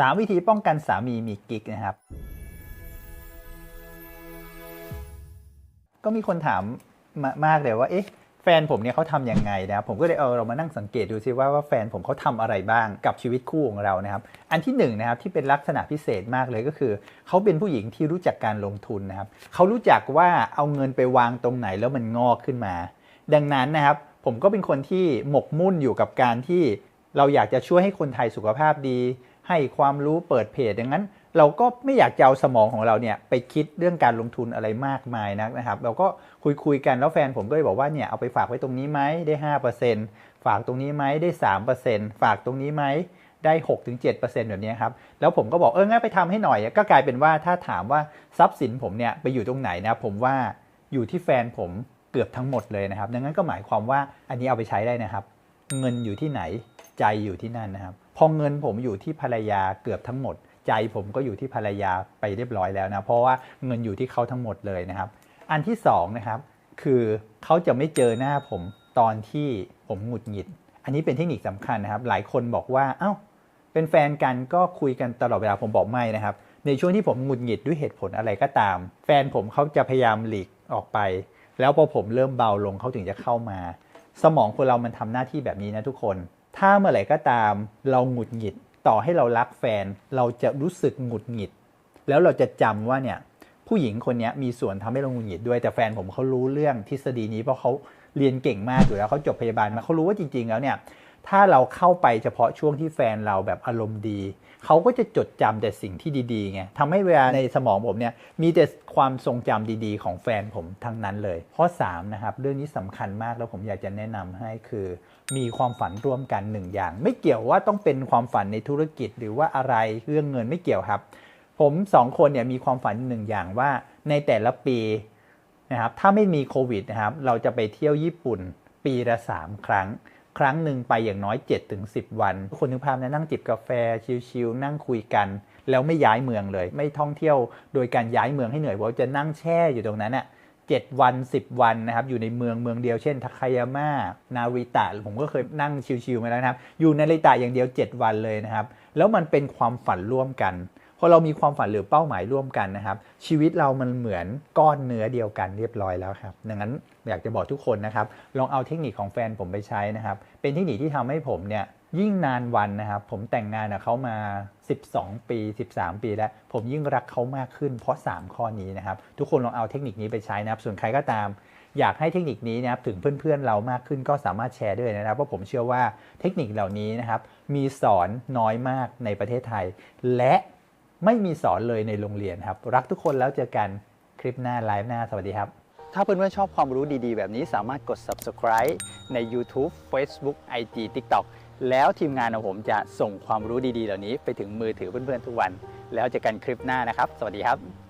3 วิธีป้องกันสามีมีกิ๊กนะครับ ก็มีคนถามมามากเลยว่า เอ๊ะ แฟนผมเนี่ยเขาทำยังไงนะครับ ผมก็เลยเอาเรามานั่งสังเกตดูซิว่าว่าแฟนผมเขาทำอะไรบ้างกับชีวิตคู่ของเรานะครับ อันที่หนึ่งนะครับที่เป็นลักษณะพิเศษมากเลยก็คือ เขาเป็นผู้หญิงที่รู้จักการลงทุนนะครับ เขารู้จักว่าเอาเงินไปวางตรงไหนแล้วมันงอกขึ้นมา ดังนั้นนะครับ ผมก็เป็นคนที่หมกมุ่นอยู่กับการที่เราอยากจะช่วยให้คนไทยสุขภาพดี ให้ความรู้เปิดเพจดังนั้น เราก็ไม่อยากจะเอาสมองของเราเนี่ยไปคิดเรื่องการลงทุนอะไรมากมายนักนะครับ เราก็คุยคุยๆกันแล้วแฟนผมก็เลยบอกว่าเนี่ยเอาไปฝากไว้ตรงนี้ไหมได้ 5%ฝากตรงนี้ไหมได้ 3%ฝากตรงนี้ไหมได้ 6-7%แบบนี้ครับ แล้วผมก็บอกเอองั้นไปทำให้หน่อย ก็กลายเป็นว่าถ้าถามว่าทรัพย์สินผมเนี่ยไปอยู่ตรงไหนนะผมว่าอยู่ที่แฟนผมเกือบทั้งหมดเลยนะครับ ดังนั้นก็หมายความว่าอันนี้เอาไปใช้ได้นะครับ เงินอยู่ที่ไหนใจอยู่ที่นั่นนะครับ พอเงินผมอยู่ที่ภรรยาเกือบทั้งหมด ใจผมก็อยู่ที่ภรรยาไปเรียบร้อยแล้วนะ เพราะว่าเงินอยู่ที่เขาทั้งหมดเลยนะครับ อันที่สองนะครับคือเขาจะไม่เจอหน้าผมตอนที่ผมหงุดหงิด อันนี้เป็นเทคนิคสำคัญนะครับ หลายคนบอกว่าเอ้าเป็นแฟนกันก็คุยกันตลอดเวลาผมบอกไม่นะครับ ในช่วงที่ผมหงุดหงิดด้วยเหตุผลอะไรก็ตาม แฟนผมเขาจะพยายามหลีกออกไป แล้วพอผมเริ่มเบาลงเขาถึงจะเข้ามา สมองคนเรามันทำหน้าที่แบบนี้นะทุกคน ถ้าเมื่อไหร่ก็ตามเราหงุดหงิดต่อให้เรารักแฟน เราจะรู้สึกหงุดหงิด แล้วเราจะจำว่าเนี่ยผู้หญิงคนนี้มีส่วนทำให้เราหงุดหงิดด้วยแต่แฟนผมเขารู้เรื่องทฤษฎีนี้เพราะเขาเรียนเก่งมากอยู่แล้วเขาจบพยาบาลมาเขารู้ว่าจริง ๆ แล้วเนี่ย ถ้าเราเข้าไปเฉพาะช่วงที่แฟนเราแบบอารมณ์ดี เขาก็จะจดจำแต่สิ่งที่ดีๆไงทำให้เวลาในสมองผมเนี่ยมีแต่ความทรงจำดีๆ ของแฟนผมทั้งนั้นเลย ข้อ3นะครับเรื่องนี้สำคัญมากแล้วผมอยากจะแนะนำให้คือ มีความฝันร่วมกันหนึ่งอย่าง ไม่เกี่ยวว่าต้องเป็นความฝันในธุรกิจหรือว่าอะไรเรื่องเงินไม่เกี่ยวครับ ผมสองคนเนี่ยมีความฝันหนึ่งอย่างว่าในแต่ละปีนะครับถ้าไม่มีโควิดนะครับเราจะไปเที่ยวญี่ปุ่นปีละ3ครั้ง ครั้งหนึ่งไปอย่างน้อย 7-10 วัน คนนึกภาพนะนั่งจิบกาแฟชิลๆนั่งคุยกันแล้วไม่ย้ายเมืองเลย ไม่ท่องเที่ยวโดยการย้ายเมืองให้เหนื่อยเพราะจะนั่งแช่อยู่ตรงนั้นน่ะเจ็ดวัน 10 วันนะครับ อยู่ในเมืองเมืองเดียวเช่นทาคายาม่านาริตะผมก็เคยนั่งชิลๆมาแล้วนะครับ อยู่ในนาริตะอย่างเดียว 7 วันเลยนะครับ แล้วมันเป็นความฝันร่วมกัน พอเรามีความฝันหรือเป้าหมายร่วมกันนะครับ ชีวิตเรามันเหมือนก้อนเนื้อเดียวกันเรียบร้อยแล้วครับดังนั้นอยากจะบอกทุกคนนะครับ ลองเอาเทคนิคของแฟนผมไปใช้นะครับ เป็นเทคนิคที่ทำให้ผมเนี่ยยิ่งนานวันนะครับ ผมแต่งงานกับเขามา 12 ปี 13 ปีแล้ว ผมยิ่งรักเขามากขึ้นเพราะ 3 ข้อนี้นะครับ ทุกคนลองเอาเทคนิคนี้ไปใช้นะครับ ส่วนใครก็ตาม อยากให้เทคนิคนี้นะครับถึงเพื่อนๆเรามากขึ้นก็สามารถแชร์ด้วยนะครับเพราะผมเชื่อว่าเทคนิคเหล่านี้นะครับ มีสอนน้อยมากในประเทศไทย และ ไม่มีสอนเลยในโรงเรียนครับ รักทุกคนแล้วเจอกันคลิปหน้าไลฟ์หน้าสวัสดีครับ ถ้าเพื่อนๆชอบความรู้ดีๆ แบบนี้สามารถกด subscribe ใน YouTube Facebook IG TikTok แล้วทีมงานของผมจะส่งความรู้ดีๆ เหล่านี้ไปถึงมือถือเพื่อนๆทุกวัน แล้วเจอกันคลิปหน้านะครับ สวัสดีครับ